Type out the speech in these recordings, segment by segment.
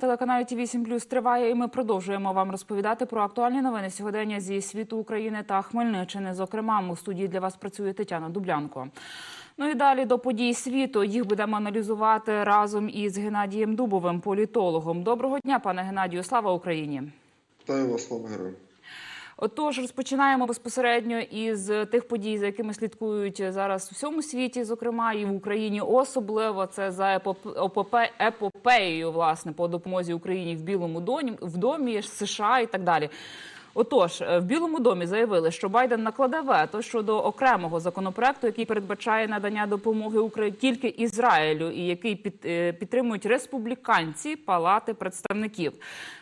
телеканалі ТВ 7 триває, і ми продовжуємо вам розповідати про актуальні новини сьогодення зі світу України та Хмельниччини. Зокрема, у студії для вас працює Тетяна Дублянко. Ну і далі до подій світу. Їх будемо аналізувати разом із Геннадієм Дубовим, політологом. Доброго дня, пане Геннадію. Слава Україні! Вітаю вас, слава героям. Отож, розпочинаємо безпосередньо із тих подій, за якими слідкують зараз у всьому світі, зокрема і в Україні особливо. Це за епоп- епопе- епопеєю, власне, по допомозі Україні в Білому домі, в домі США і так далі. Отож, е, в Білому домі заявили, що Байден накладе вето щодо окремого законопроекту, який передбачає надання допомоги Україні тільки Ізраїлю, і який під, е, підтримують республіканці Палати представників.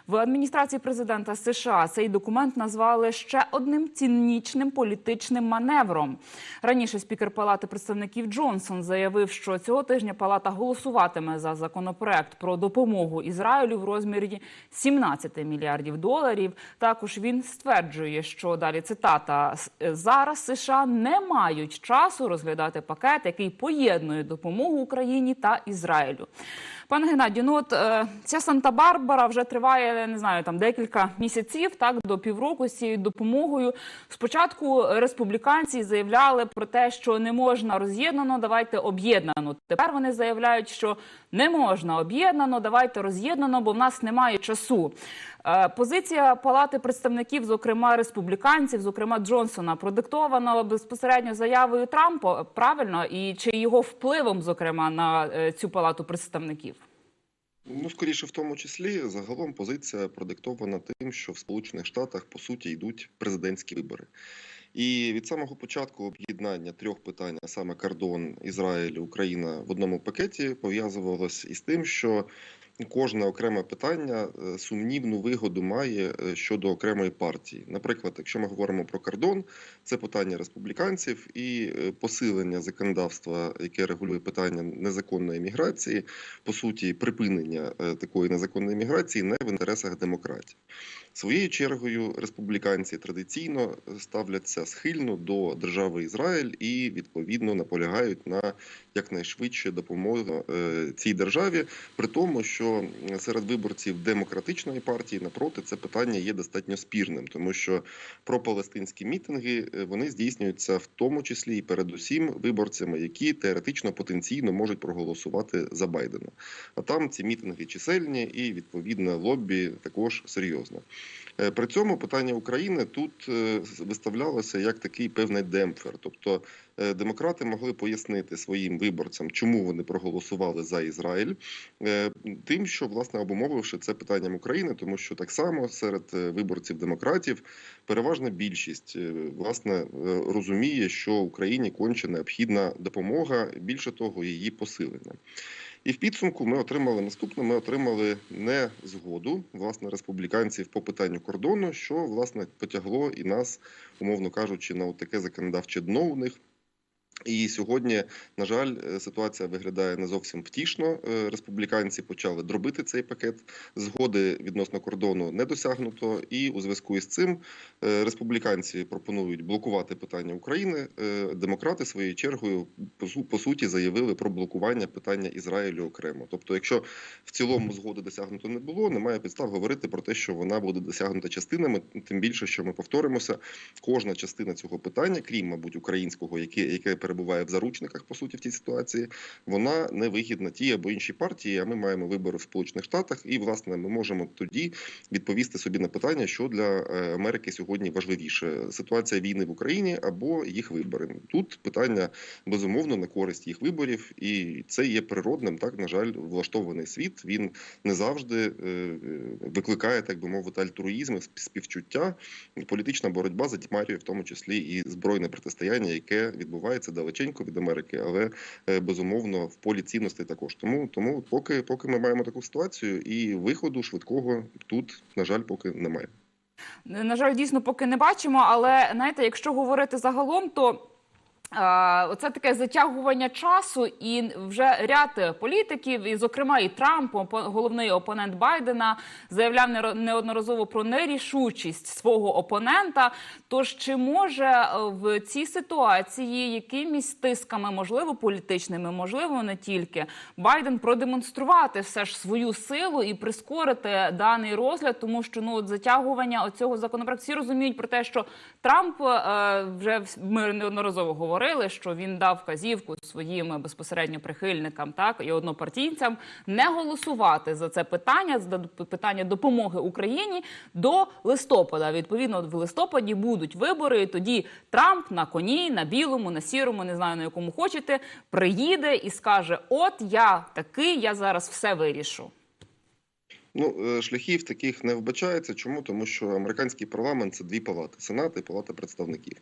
В адміністрації президента США цей документ назвали ще одним ціннічним політичним маневром. Раніше спікер Палати представників Джонсон заявив, що цього тижня палата голосуватиме за законопроект про допомогу Ізраїлю в розмірі 17 мільярдів доларів. Також він стверджує, що далі цитата зараз США не мають часу розглядати пакет, який поєднує допомогу Україні та Ізраїлю. Пане Геннадію, ну от е, ця Санта-Барбара вже триває не знаю там декілька місяців, так до півроку з цією допомогою. Спочатку республіканці заявляли про те, що не можна роз'єднано, давайте об'єднано. Тепер вони заявляють, що не можна об'єднано, давайте роз'єднано, бо в нас немає часу. Е, Позиція Палати представників, зокрема республіканців, зокрема Джонсона, продиктована безпосередньо заявою Трампа, правильно, і чи його впливом, зокрема, на е, цю палату представників. Ну, скоріше, в тому числі, загалом позиція продиктована тим, що в Сполучених Штатах по суті йдуть президентські вибори. І від самого початку об'єднання трьох питань, а саме кордон Ізраїль, Україна в одному пакеті, пов'язувалось із тим, що кожне окреме питання е, сумнівну вигоду має е, щодо окремої партії. Наприклад, якщо ми говоримо про кордон, це питання республіканців і е, посилення законодавства, яке регулює питання незаконної міграції, по суті, припинення такої незаконної міграції не в інтересах демократів. Своєю чергою республіканці традиційно ставляться схильно до держави Ізраїль і відповідно наполягають на якнайшвидше допомогу е, цій державі, при тому, що серед виборців демократичної партії напроти це питання є достатньо спірним, тому що пропалестинські мітинги е, вони здійснюються в тому числі і передусім виборцями, які теоретично потенційно можуть проголосувати за Байдена. А там ці мітинги чисельні і відповідно лобі також серйозне. Е, При цьому питання України тут е, виставлялося як такий певний демпфер. Тобто е, демократи могли пояснити своїм виборцям, чому вони проголосували за Ізраїль, тим, що власне обумовивши це питанням України, тому що так само серед виборців демократів переважна більшість власне розуміє, що Україні конче необхідна допомога, більше того, її посилення. І в підсумку ми отримали наступне: ми отримали не згоду власне республіканців по питанню кордону, що власне потягло і нас, умовно кажучи, на таке законодавче дно у них. І сьогодні, на жаль, е, ситуація виглядає не зовсім втішно. Е, Республіканці почали дробити цей пакет. Згоди відносно кордону не досягнуто. І у зв'язку із цим е, республіканці пропонують блокувати питання України. Демократи своєю чергою по суті заявили про блокування питання Ізраїлю окремо. Тобто, якщо в цілому згоди досягнуто не було, немає підстав говорити про те, що вона буде досягнута частинами. Тим більше, що ми повторимося, кожна частина цього питання, крім мабуть українського, яке яке перебуває в заручниках по суті в цій ситуації, вона не вигідна тій або іншій партії. А ми маємо вибори в Сполучених Штатах, і власне ми можемо тоді відповісти собі на питання, що для е, Америки сьогодні важливіше: ситуація війни в Україні або їх вибори. Тут питання безумовно на користь їх виборів, і це є природним. Так на жаль, влаштований світ. Він не завжди е, викликає, так би мовити, альтруїзм, співчуття. Політична боротьба затьмарює в тому числі і збройне протистояння, яке відбувається далеченько від Америки, але е, безумовно в полі цінностей також. Тому тому, поки поки ми маємо таку ситуацію, і виходу швидкого тут на жаль поки немає. На жаль, дійсно поки не бачимо, але знаєте, якщо говорити загалом, то Оце таке затягування часу, і вже ряд політиків, і зокрема і Трамп, головний опонент Байдена, заявляв неодноразово про нерішучість свого опонента. Тож чи може е, в цій ситуації якимись тисками, можливо, політичними, можливо, не тільки Байден продемонструвати все ж свою силу і прискорити даний розгляд, тому що ну от затягування оцього законопроекту всі розуміють про те, що Трамп е, вже ми неодноразово говорили, що він дав вказівку своїм безпосередньо прихильникам, так і однопартійцям не голосувати за це питання, за питання допомоги Україні до листопада. Відповідно, в листопаді будуть вибори. І тоді Трамп на коні, на білому, на сірому, не знаю на якому хочете, приїде і скаже: От я такий, я зараз все вирішу. Ну, е, шляхів таких не вбачається. Чому? Тому що американський парламент це дві палати: Сенат і Палата представників.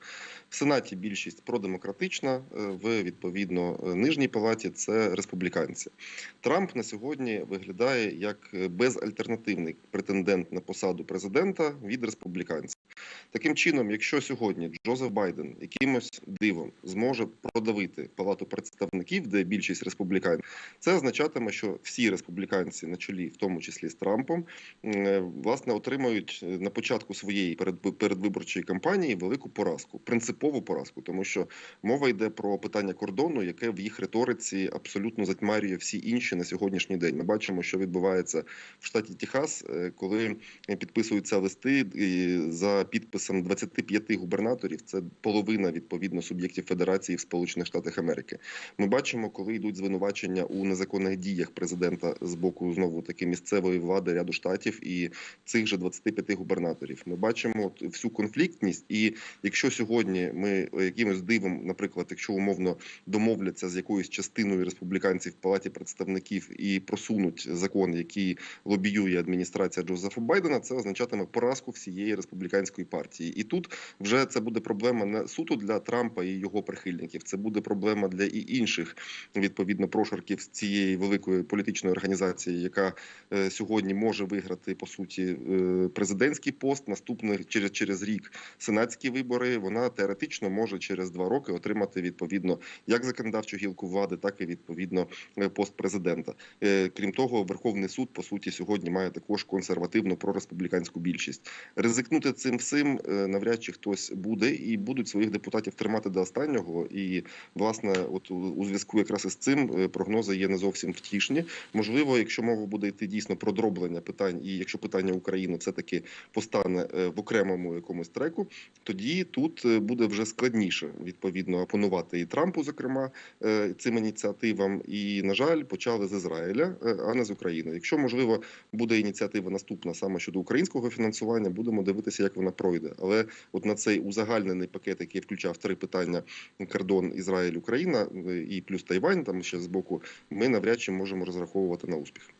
В Сенаті більшість продемократична, е, в відповідно е, нижній палаті це республіканці. Трамп на сьогодні виглядає як безальтернативний претендент на посаду президента від республіканців. Таким чином, якщо сьогодні Джозеф Байден якимось дивом зможе продавити палату представників, де більшість республіканців, це означатиме, що всі республіканці на чолі, в тому числі з Трампом, е, власне отримають е, на початку своєї перед- передвиборчої кампанії велику поразку, принципову поразку, тому що мова йде про питання кордону, яке в їх риториці абсолютно затьмарює всі інші на сьогоднішній день. Ми бачимо, що відбувається в штаті Техас, е, коли підписуються листи за підписом 25 губернаторів. Це половина відповідно суб'єктів федерації в Сполучених Штатах Америки. Ми бачимо, коли йдуть звинувачення у незаконних діях президента з боку знову таки місцевої влади ряду штатів і цих же 25 губернаторів. Ми бачимо всю конфліктність, і якщо сьогодні ми е, якимось дивом, наприклад, якщо умовно домовляться з якоюсь частиною республіканців в палаті представників і просунуть закон, який лобіює адміністрація Джозефа Байдена, це означатиме поразку всієї республіканської партії. І тут вже це буде проблема не суто для Трампа і його прихильників. Це буде проблема для і інших відповідно прошарків цієї великої політичної організації, яка е, сьогодні може виграти по суті е, президентський пост. Наступний через через рік сенатські вибори. Вона теоретично може через два роки отримати відповідно як законодавчу гілку влади, так і відповідно е, пост президента. Е, Крім того, Верховний суд по суті сьогодні має також консервативну прореспубліканську більшість. Ризикнути цим всім навряд чи хтось буде, і будуть своїх депутатів тримати до останнього. І власне, от у- зв'язку якраз із цим прогнози є не зовсім втішні. Можливо, якщо мова буде йти дійсно про дроблення питань, і якщо питання України все таки постане е, в окремому якомусь треку, тоді тут е, буде вже складніше відповідно опонувати і Трампу, зокрема е, цим ініціативам. І на жаль, почали з Ізраїля, а не з України. Якщо можливо буде ініціатива наступна саме щодо українського фінансування, будемо дивитися, як вона пройде. Але от на цей узагальнений пакет, який включав три питання: кордон Ізраїль, Україна і плюс Тайвань, там ще з боку, ми навряд чи можемо розраховувати на успіх.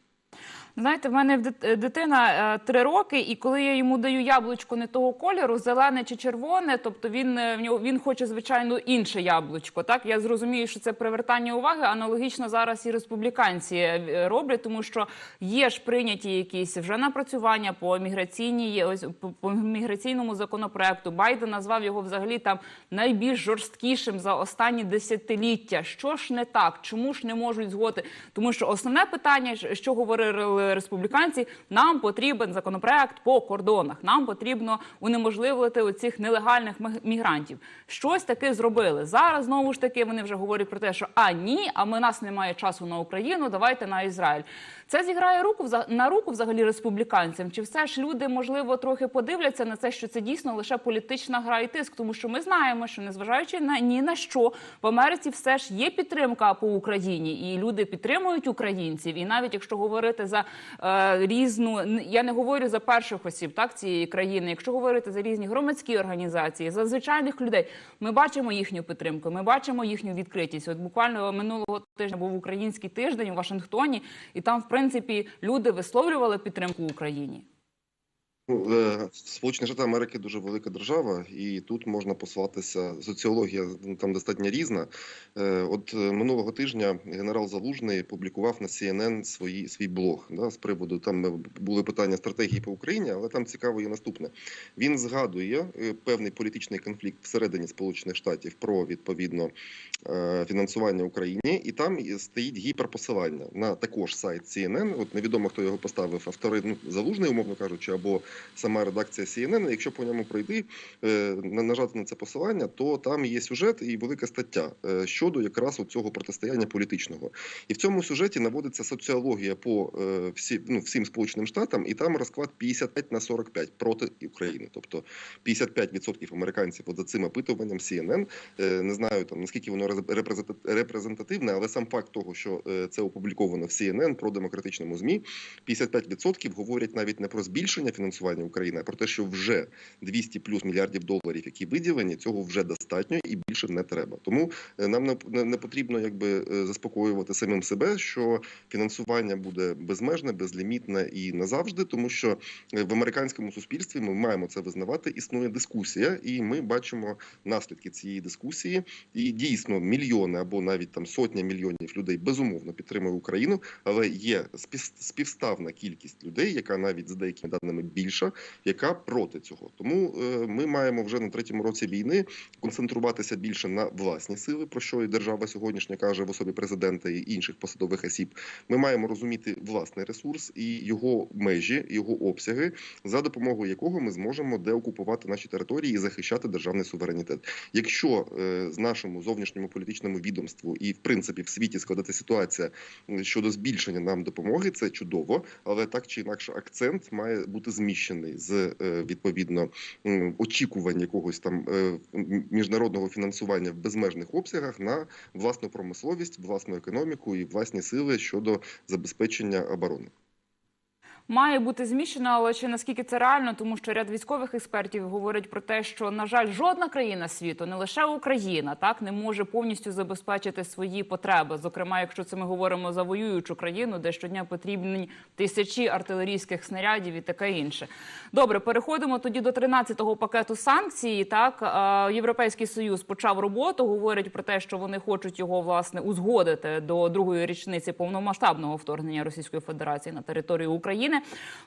Знаєте, в мене е, дитина е, три роки, і коли я йому даю яблучко не того кольору, зелене чи червоне, тобто він е, в нього він хоче звичайно інше яблучко. Так я зрозумію, що це привертання уваги. Аналогічно зараз і республіканці роблять, тому що є ж прийняті якісь вже напрацювання по міграційній ось по міграційному законопроекту. Байден назвав його взагалі там найбільш жорсткішим за останні десятиліття. Що ж не так? Чому ж не можуть згоди? Тому що основне питання, що говорили республіканці, нам потрібен законопроект по кордонах. Нам потрібно унеможливити оцих нелегальних мігрантів. Щось таке зробили. Зараз знову ж таки вони вже говорять про те, що а ні, а ми нас немає часу на Україну. Давайте на Ізраїль. Це зіграє руку на руку взагалі республіканцям. Чи все ж люди можливо трохи подивляться на це, що це дійсно лише політична гра і тиск? Тому що ми знаємо, що незважаючи на ні на що в Америці, все ж є підтримка по Україні, і люди підтримують українців. І навіть якщо говорити за е, різну, я не говорю за перших осіб так цієї країни. Якщо говорити за різні громадські організації, за звичайних людей, ми бачимо їхню підтримку. Ми бачимо їхню відкритість. От буквально минулого тижня був український тиждень у Вашингтоні, і там, в принципі, люди висловлювали підтримку Україні. Ну, е, Сполучені Штати Америки дуже велика держава, і тут можна посилатися. Соціологія ну, там достатньо різна. Е, От е, минулого тижня генерал Залужний публікував на CNN свої, свій блог да, з приводу там були питання стратегії по Україні, але там цікаво є наступне. Він згадує певний політичний конфлікт всередині Сполучених Штатів про відповідно фінансування Україні, і там стоїть гіперпосилання на також сайт CNN. От невідомо хто його поставив, автори ну, залужний, умовно кажучи, або сама редакція CNN. Якщо по ньому пройти, е, на- нажати на це посилання, то там є сюжет і велика стаття е, щодо якраз цього протистояння політичного. І в цьому сюжеті наводиться соціологія по е, всі, ну, всім сполученим штатам, і там розклад 55 на 45 проти України. Тобто 55% американців от за цим опитуванням CNN. Не знаю там наскільки воно репрезента- репрезентативне, але сам факт того, що це опубліковано в CNN про демократичному змі, 55% говорять навіть не про збільшення фінансування України, а про те, що вже 200 плюс мільярдів доларів, які виділені, цього вже достатньо і більше не треба. Тому е, нам не, потрібно якби е, заспокоювати самим себе, що фінансування буде безмежне, безлімітне і назавжди, тому що е, в американському суспільстві ми маємо це визнавати. Існує дискусія, і ми бачимо наслідки цієї дискусії. І дійсно мільйони або навіть там сотня мільйонів людей безумовно підтримує Україну, але є спів- співставна кількість людей, яка навіть за деякими даними більша, яка проти цього. Тому е, ми маємо вже на третьому році війни концентруватися більше на власні сили, про що і держава сьогоднішня каже в особі президента і інших посадових осіб. Ми маємо розуміти власний ресурс і його межі, його обсяги, за допомогою якого ми зможемо деокупувати наші території і захищати державний суверенітет. Якщо е, з нашому зовнішньому політичному відомству і в принципі в світі складеться ситуація щодо збільшення нам допомоги, це чудово, але так чи інакше акцент має бути зміщений з е, відповідно очікувань якогось там е, міжнародного фінансування в безмежних обсягах на власну промисловість, власну економіку і власні сили щодо забезпечення оборони. Має бути зміщено, але чи наскільки це реально, тому що ряд військових експертів говорять про те, що на жаль, жодна країна світу, не лише Україна, так не може повністю забезпечити свої потреби. Зокрема, якщо це ми говоримо за воюючу країну, де щодня потрібні тисячі артилерійських снарядів і таке інше. Добре, переходимо тоді до 13-го пакету санкцій. Так європейський союз почав роботу. Говорять про те, що вони хочуть його власне узгодити до другої річниці повномасштабного вторгнення Російської Федерації на територію України.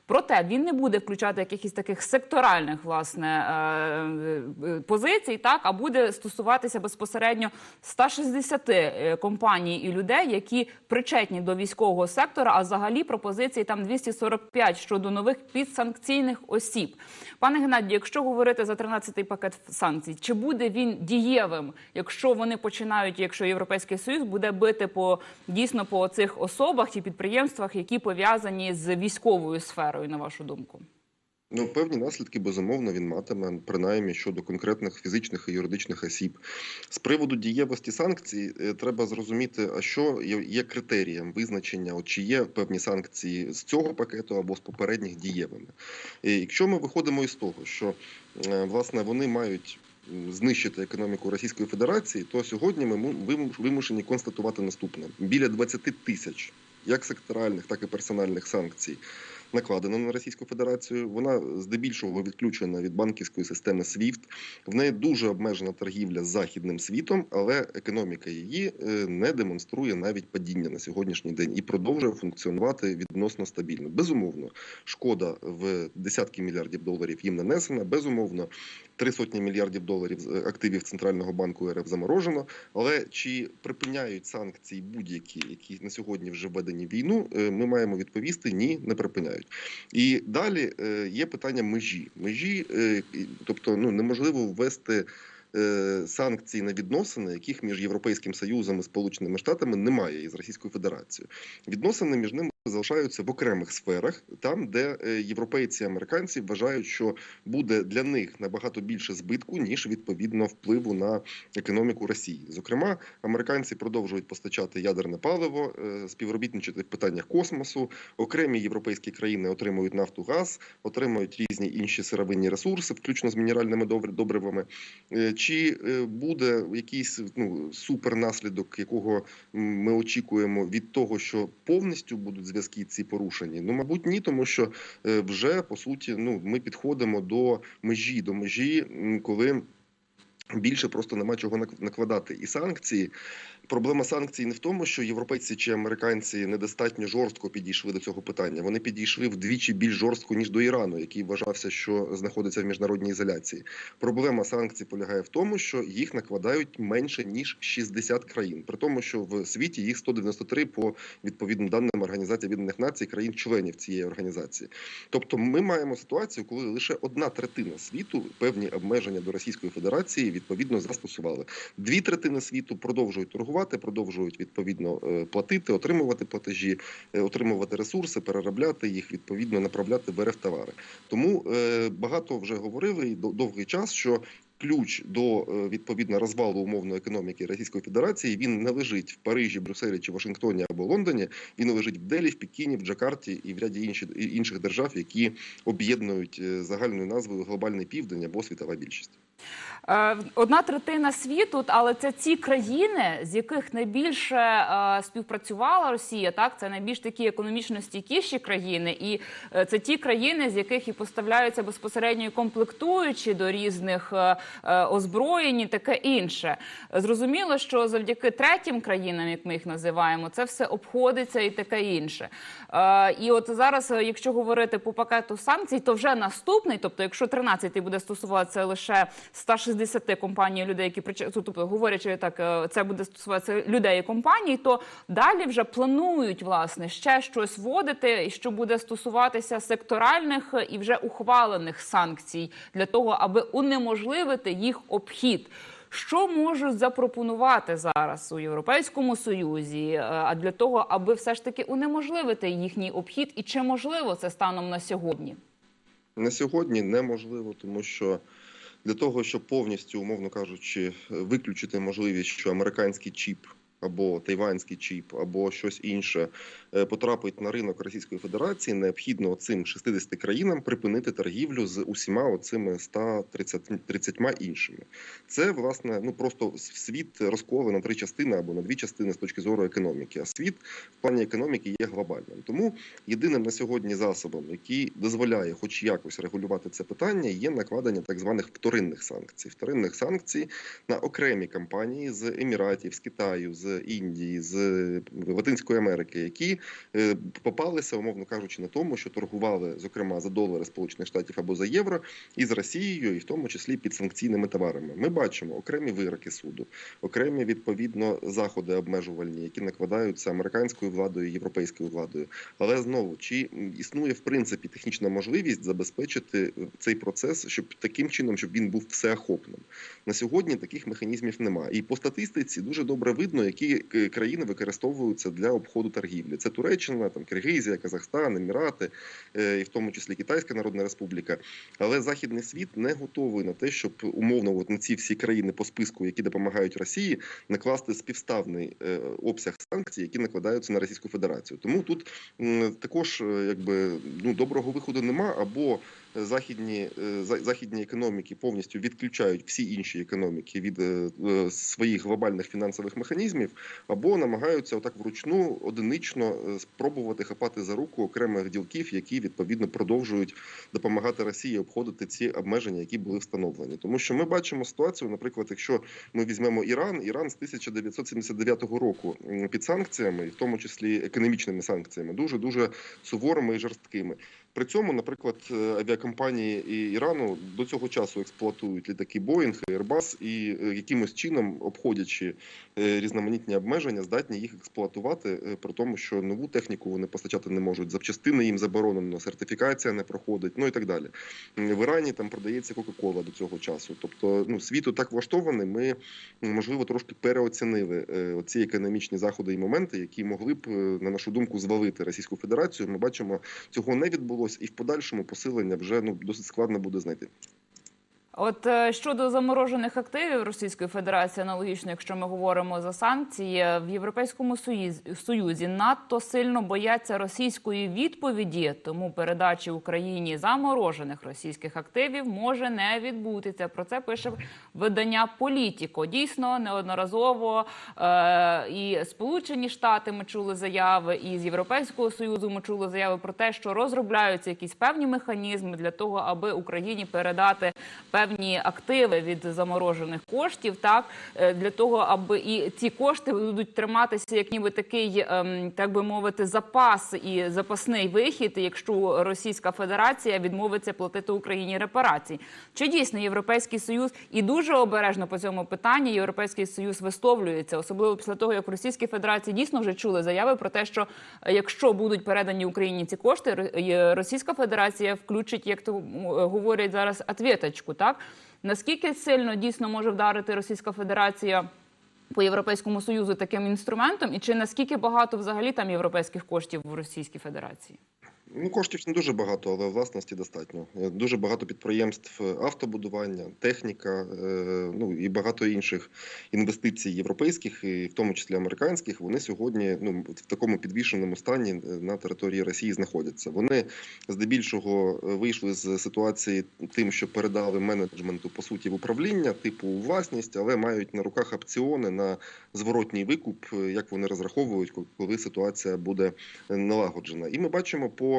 Проте він не буде включати якихось таких секторальних власне е, е, позицій, так а буде стосуватися безпосередньо 160 е, компаній і людей, які причетні до військового сектора. А взагалі пропозиції там 245 щодо нових підсанкційних осіб. Пане Геннадію, якщо говорити за 13-й пакет санкцій, чи буде він дієвим, якщо вони починають, якщо Європейський Союз буде бити по дійсно по цих особах і підприємствах, які пов'язані з військовою сферою, на вашу думку? Ну, певні наслідки безумовно він матиме, принаймні щодо конкретних фізичних і юридичних осіб. З приводу дієвості санкцій е, треба зрозуміти, а що є, критерієм визначення, от чи є певні санкції з цього пакету або з попередніх дієвими. І якщо ми виходимо із того, що е, власне вони мають знищити економіку Російської Федерації, то сьогодні ми му- вимушені констатувати наступне: біля 20 тисяч як секторальних, так і персональних санкцій накладена на Російську Федерацію. Вона здебільшого відключена від банківської системи SWIFT. В неї дуже обмежена торгівля з західним світом, але економіка її е, не демонструє навіть падіння на сьогоднішній день і продовжує функціонувати відносно стабільно. Безумовно, шкода в десятки мільярдів доларів їм нанесена. Безумовно, три сотні мільярдів доларів е, активів центрального банку РФ заморожено. Але чи припиняють санкції будь-які, які на сьогодні вже введені війну? е, Ми маємо відповісти ні, не припиняють. І далі е, є питання межі. Межі, е, тобто, ну неможливо ввести. е, Санкції на відносини, яких між Європейським Союзом і Сполученими Штатами немає із Російською Федерацією. Відносини між ними залишаються в окремих сферах, там, де е, європейці і американці вважають, що буде для них набагато більше збитку ніж відповідно впливу на економіку Росії. Зокрема, американці продовжують постачати ядерне паливо, е, співробітничати в питаннях космосу. Окремі європейські країни отримують нафту, газ, отримують різні інші сировинні ресурси, включно з мінеральними добривами. Е, Чи буде якийсь ну супернаслідок, якого ми очікуємо від того, що повністю будуть зв'язки ці порушені? Ну, мабуть, ні, тому що е, вже по суті, ну ми підходимо до межі, до межі, коли. Більше просто нема чого нак- накладати. І санкції. Проблема санкцій не в тому, що європейці чи американці недостатньо жорстко підійшли до цього питання. Вони підійшли вдвічі більш жорстко ніж до Ірану, який вважався, що знаходиться в міжнародній ізоляції. Проблема санкцій полягає в тому, що їх накладають менше ніж 60 країн, при тому, що в світі їх 193 по відповідним даним Організації Об'єднаних Націй країн-членів цієї організації. Тобто, ми маємо ситуацію, коли лише одна третина світу певні обмеження до Російської Федерації відповідно застосували. Дві третини світу продовжують торгувати, продовжують відповідно е, платити, отримувати платежі, е, отримувати ресурси, переробляти їх, відповідно направляти РФ товари. Тому е, багато вже говорили і дов- довгий час, що. Ключ до відповідно розвалу умовної економіки Російської Федерації він не лежить в Парижі, Брюсселі чи Вашингтоні або Лондоні. Він лежить в Делі, в Пекіні, в Джакарті і в ряді інших держав, які об'єднують загальною назвою глобальний південь або світова більшість. Е, Одна третина світу, але це ці країни, з яких найбільше е, співпрацювала Росія. Так, це найбільш такі економічно стійкіші країни, і е, це ті країни, з яких і поставляються безпосередньо і комплектуючі до різних озброєнь, і таке інше. Зрозуміло, що завдяки третім країнам, як ми їх називаємо, це все обходиться і таке інше. І от зараз, якщо говорити по пакету санкцій, то вже наступний, тобто, якщо 13-й буде стосуватися лише 160 компаній людей, які прича- тобто, говорячи так, е, це буде стосуватися людей і компаній, то далі вже планують власне ще щось вводити, що буде стосуватися секторальних і вже ухвалених санкцій для того, аби унеможливити їх обхід. Що можуть запропонувати зараз у Європейському Союзі, е, а для того, аби все ж таки унеможливити їхній обхід, і чи можливо це станом на сьогодні? На сьогодні неможливо, тому що для того, щоб повністю, умовно кажучи, виключити можливість, що американський чіп або тайванський чіп, або щось інше потрапить на ринок Російської Федерації, необхідно цим 60 країнам припинити торгівлю з усіма оцими 130 30 іншими. Це власне ну просто світ розколи на три частини або на дві частини з точки зору економіки. А світ в плані економіки є глобальним. Тому єдиним на сьогодні засобом, який дозволяє, хоч якось регулювати це питання, є накладення так званих вторинних санкцій. Вторинних санкцій на окремі компанії з Еміратів, з Китаю, з Індії, з Латинської Америки, які е, попалися, умовно кажучи, на тому, що торгували зокрема за долари Сполучених Штатів або за євро із Росією, і в тому числі під санкційними товарами. Ми бачимо окремі вироки суду, окремі відповідно заходи обмежувальні, які накладаються американською владою, європейською владою. Але знову чи існує в принципі технічна можливість забезпечити е, цей процес, щоб таким чином, щоб він був всеохопним. На сьогодні таких механізмів немає. І по статистиці дуже добре видно, які країни використовуються для обходу торгівлі. Це Туреччина, там Киргизія, Казахстан, Емірати, е, і в тому числі Китайська Народна Республіка. Але західний світ не готовий на те, щоб умовно от на ці всі країни по списку, які допомагають Росії, накласти співставний е, обсяг санкцій, які накладаються на Російську Федерацію. Тому тут також е, якби ну доброго виходу нема або західні е, західні економіки повністю відключають всі інші економіки від е, е, своїх глобальних фінансових механізмів, або намагаються отак вручну одинично спробувати хапати за руку окремих ділків, які відповідно продовжують допомагати Росії обходити ці обмеження, які були встановлені. Тому що ми бачимо ситуацію, наприклад, якщо ми візьмемо Іран, Іран з 1979 року під санкціями, в тому числі економічними санкціями, дуже дуже суворими і жорсткими. При цьому, наприклад, е, авіакомпанії Ірану до цього часу експлуатують літаки Боїнг, Airbus і е, якимось чином, обходячи е, різноманітні обмеження, здатні їх експлуатувати, при тому, що нову техніку вони постачати не можуть. Запчастини їм заборонено, сертифікація не проходить, ну і так далі. В Ірані там продається Кока-Кола до цього часу. Тобто, ну світу так влаштований. Ми можливо трошки переоцінили е, ці економічні заходи і моменти, які могли б, на нашу думку, звалити Російську Федерацію. Ми бачимо, цього не відбулось, і в подальшому посилення вже ну досить складно буде знайти. От е, щодо заморожених активів Російської Федерації, аналогічно, якщо ми говоримо за санкції в Європейському Союзі, надто сильно бояться російської відповіді, тому передачі Україні заморожених російських активів може не відбутися. Про це пише видання Політіко. Дійсно, неодноразово е, і Сполучені Штати ми чули заяви, і з Європейського союзу ми чули заяви про те, що розробляються якісь певні механізми для того, аби Україні передати певні активи від заморожених коштів, так е, для того, аби і ці кошти будуть триматися як ніби такий, ем, так би мовити, запас і запасний вихід, якщо Російська Федерація відмовиться платити Україні репарації. Чи дійсно європейський союз і дуже обережно по цьому питанні європейський союз висловлюється, особливо після того, як в Федерації дійсно вже чули заяви про те, що е, якщо будуть передані Україні ці кошти, Російська Федерація включить, як то е, говорять зараз, ответочку, так наскільки сильно дійсно може вдарити Російська Федерація? По європейському союзу таким інструментом, і чи наскільки багато взагалі там європейських коштів в Російській Федерації? Ну, коштів не дуже багато, але власності достатньо. Е, Дуже багато підприємств е, автобудування, техніка, е, ну і багато інших інвестицій європейських, і в тому числі американських. Вони сьогодні ну в такому підвішеному стані на території Росії знаходяться. Вони здебільшого вийшли з ситуації тим, що передали менеджменту по суті в управління, типу у власність, але мають на руках опціони на зворотній викуп, як вони розраховують, коли ситуація буде налагоджена. І ми бачимо по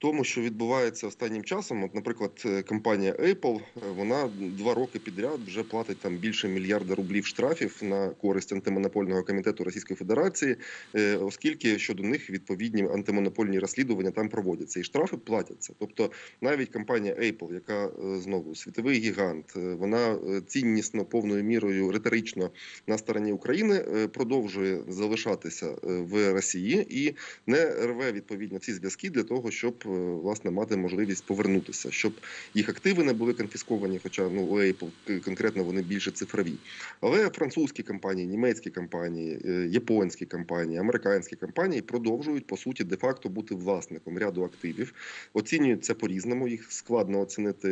тому, що відбувається останнім часом, от, наприклад, е, компанія Apple, е, вона два роки підряд вже платить там більше мільярда рублів штрафів на користь антимонопольного комітету Російської Федерації, е, оскільки щодо них відповідні антимонопольні розслідування там проводяться, і штрафи платяться. Тобто, навіть компанія Apple, яка знову світовий гігант, вона ціннісно повною мірою риторично на стороні України продовжує залишатися в Росії і не рве відповідно ці зв'язки для того, щоб власне мати можливість повернутися, щоб їх активи не були конфісковані. Хоча ну у Apple конкретно вони більше цифрові. Але французькі компанії, німецькі компанії, е, японські компанії, американські компанії продовжують по суті де-факто бути власником ряду активів. Оцінюють це по-різному. Їх складно оцінити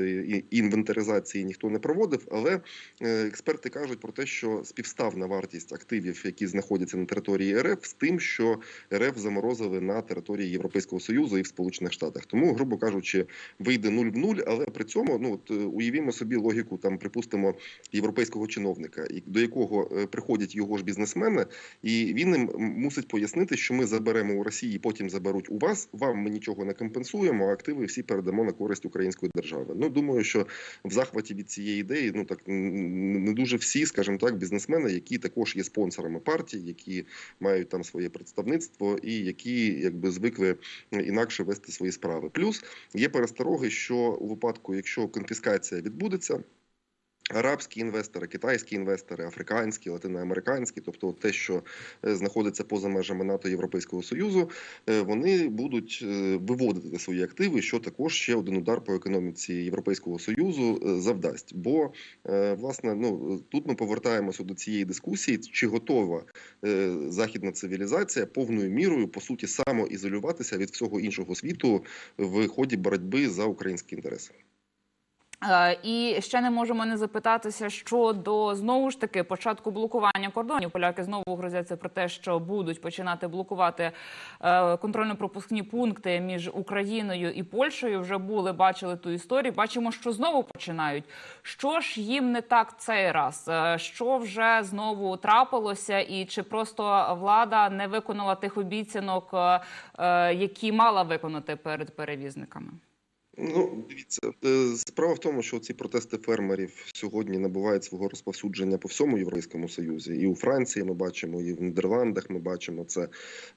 інвентаризації ніхто не проводив. Але е, експерти кажуть про те, що співставна вартість активів, які знаходяться на території РФ, з тим, що РФ заморозили на території Європейського союзу і в Сполучених Штатах. Тому, грубо кажучи, вийде 0 в 0, але при цьому ну от е, уявімо собі логіку там, припустимо, європейського чиновника, до якого е, приходять його ж бізнесмени, і він їм мусить пояснити, що ми заберемо у Росії, потім заберуть у вас. Вам ми нічого не компенсуємо, а активи всі передамо на користь української держави. Ну думаю, що в захваті від цієї ідеї, ну так не дуже всі, скажімо так, бізнесмени, які також є спонсорами партій, які мають там своє представництво і які якби звикли інакше вести свої справи. Плюс є перестороги, що у випадку, якщо конфіскація відбудеться. Арабські інвестори, китайські інвестори, африканські, латиноамериканські, тобто те, що е, знаходиться поза межами НАТО Європейського Союзу, е, вони будуть е, виводити свої активи, що також ще один удар по економіці Європейського Союзу завдасть. Бо власне, ну тут ми повертаємося до цієї дискусії, чи готова західна цивілізація повною мірою по суті самоізолюватися від всього іншого світу в ході боротьби за українські інтереси. Е, І ще не можемо не запитатися щодо знову ж таки початку блокування кордонів. Поляки знову грозяться про те, що будуть починати блокувати е, контрольно-пропускні пункти між Україною і Польщею. Вже були, бачили ту історію. Бачимо, що знову починають. Що ж їм не так цей раз? Е, Що вже знову трапилося, і чи просто влада не виконала тих обіцянок, які мала виконати перед перевізниками? Ну, дивіться, е, справа в тому, що ці протести фермерів сьогодні набувають свого розповсюдження по всьому Європейському Союзі. І у Франції ми бачимо, і в Нідерландах ми бачимо це.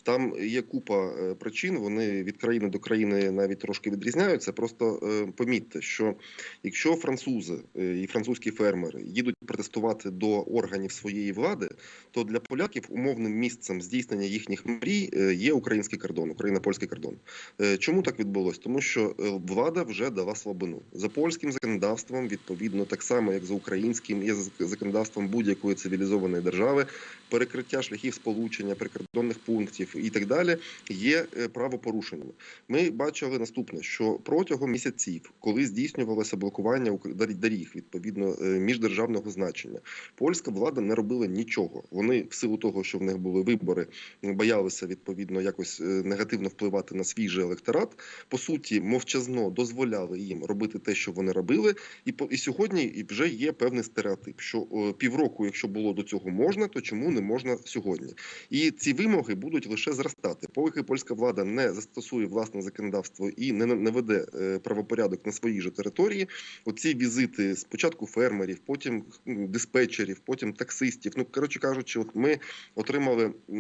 Там є купа е, причин. Вони від країни до країни навіть трошки відрізняються. Просто е, помітьте, що якщо французи і французькі фермери їдуть протестувати до органів своєї влади, то для поляків умовним місцем здійснення їхніх мрій є український кордон, Україно-польський кордон. Е, Чому так відбулось? Тому що влада влада вже дала слабину за польським законодавством, відповідно, так само як за українським і за законодавством будь-якої цивілізованої держави, перекриття шляхів сполучення, прикордонних пунктів і так далі є е, правопорушеннями. Ми бачили наступне, що протягом місяців, коли здійснювалося блокування доріг відповідно е, міждержавного значення, польська влада не робила нічого. Вони в силу того, що в них були вибори, боялися відповідно якось е, негативно впливати на свій же електорат. По суті, мовчазно дозволяли їм робити те, що вони робили, і і сьогодні вже є певний стереотип, що е, півроку, якщо було до цього можна, то чому не можна сьогодні? І ці вимоги будуть лише зростати, поки польська влада не застосує власне законодавство і не, не веде е, правопорядок на своїй же території. Оці візити спочатку фермерів, потім диспетчерів, потім таксистів. Ну коротше кажучи, от ми отримали е,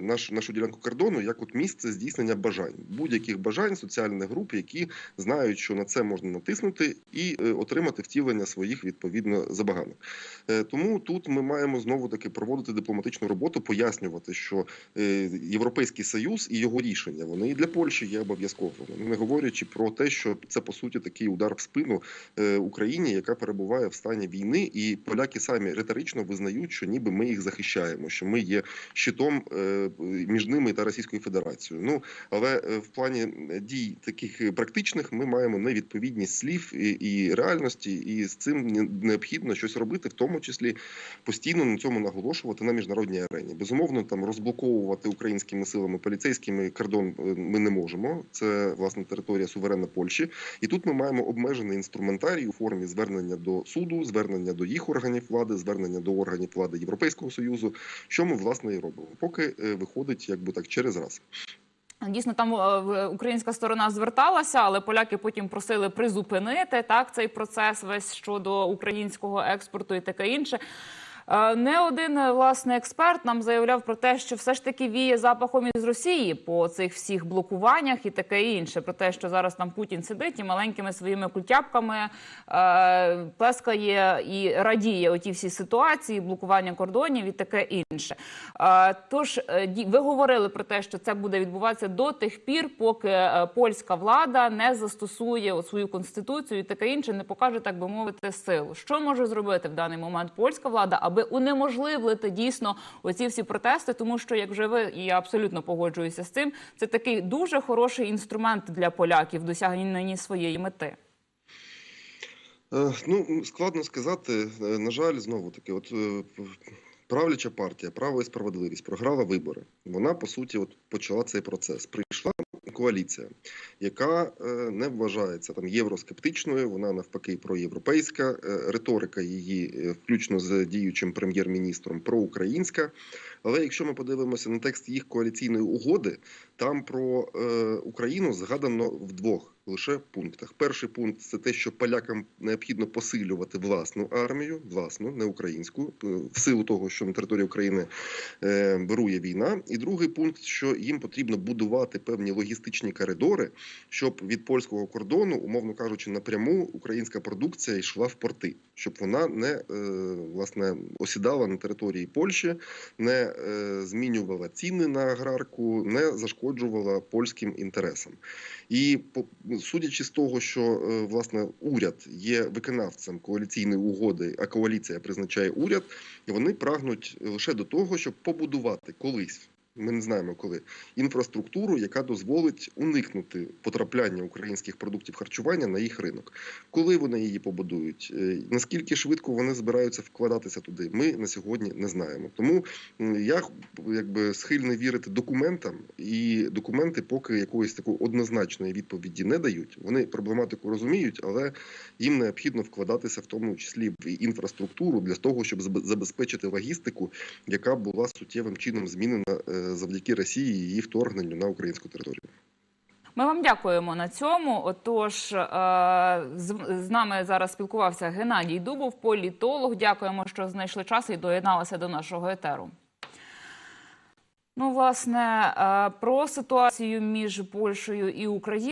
наш, нашу ділянку кордону як от місце здійснення бажань, будь-яких бажань соціальних груп, які знають, що на це можна натиснути і е, отримати втілення своїх відповідно забаганок. Е, Тому тут ми маємо знову таки проводити дипломатичну роботу, пояснювати, що е, Європейський Союз і його рішення вони і для Польщі є обов'язковими. Не говорячи про те, що це по суті такий удар в спину Україні, яка перебуває в стані війни, і поляки самі риторично визнають, що ніби ми їх захищаємо, що ми є щитом між ними та Російською Федерацією. Ну але в плані дій таких е, практичних ми маємо невідповідність слів і, і реальності, і з цим не- необхідно щось робити, в тому числі постійно на цьому наголошувати на міжнародній арені. Безумовно, там розблоковувати українськими силами поліцейськими кордон е, ми не можемо. Це власне територія суверенна Польщі. І тут ми маємо обмежений інструментарій у формі звернення до суду, звернення до їх органів влади, звернення до органів влади Європейського союзу. Що ми власне і робимо, поки е, виходить, якби так через раз. Дійсно, там е, в- українська сторона зверталася, але поляки потім просили призупинити так цей процес весь щодо українського експорту і таке інше. Е, Не один е, власне експерт нам заявляв про те, що все ж таки віє запахом із Росії по цих всіх блокуваннях і таке інше. Про те, що зараз там Путін сидить і маленькими своїми культяпками е, плескає і радіє оті всі ситуації, блокування кордонів і таке інше. Тож ви говорили про те, що це буде відбуватися до тих пір, поки польська влада не застосує свою конституцію і таке інше, не покаже, так би мовити, силу. Що може зробити в даний момент польська влада, аби унеможливити дійсно оці всі протести? Тому що, як вже ви, і я абсолютно погоджуюся з цим, це такий дуже хороший інструмент для поляків в досягненні своєї мети. Е, Ну, складно сказати. Е, На жаль, знову таки, от е, правляча партія, право і справедливість програла вибори. Вона по суті от почала цей процес. Прийшла коаліція, яка е, не вважається там євроскептичною. Вона навпаки проєвропейська. Е, Риторика її, е, включно з діючим прем'єр-міністром, проукраїнська. Але якщо ми подивимося на текст їх коаліційної угоди, там про Україну згадано в двох лише пунктах. Перший пункт це те, що полякам необхідно посилювати власну армію, власну, не українську, в силу того, що на території України вирує війна. І другий пункт, що їм потрібно будувати певні логістичні коридори, щоб від польського кордону, умовно кажучи, напряму українська продукція йшла в порти, щоб вона не е, власне осідала на території Польщі, не е, змінювала ціни на аграрку, не зашкоджувала польським інтересам. І судячи з того, що е, власне уряд є виконавцем коаліційної угоди, а коаліція призначає уряд, вони прагнуть лише до того, щоб побудувати колись. Ми не знаємо коли інфраструктуру, яка дозволить уникнути потрапляння українських продуктів харчування на їх ринок. Коли вони її побудують, Е, наскільки швидко вони збираються вкладатися туди, ми на сьогодні не знаємо. Тому я якби схильний вірити документам, і документи поки якоїсь такої однозначної відповіді не дають. Вони проблематику розуміють, але їм необхідно вкладатися в тому числі в інфраструктуру для того, щоб забе- забезпечити логістику, яка була суттєвим чином змінена е, завдяки Росії і її вторгненню на українську територію. Ми вам дякуємо на цьому. Отож, е, з, нами зараз спілкувався Геннадій Дубов, політолог. Дякуємо, що знайшли час і доєдналися до нашого етеру. Ну, власне, е, про ситуацію між Польщею і Україною.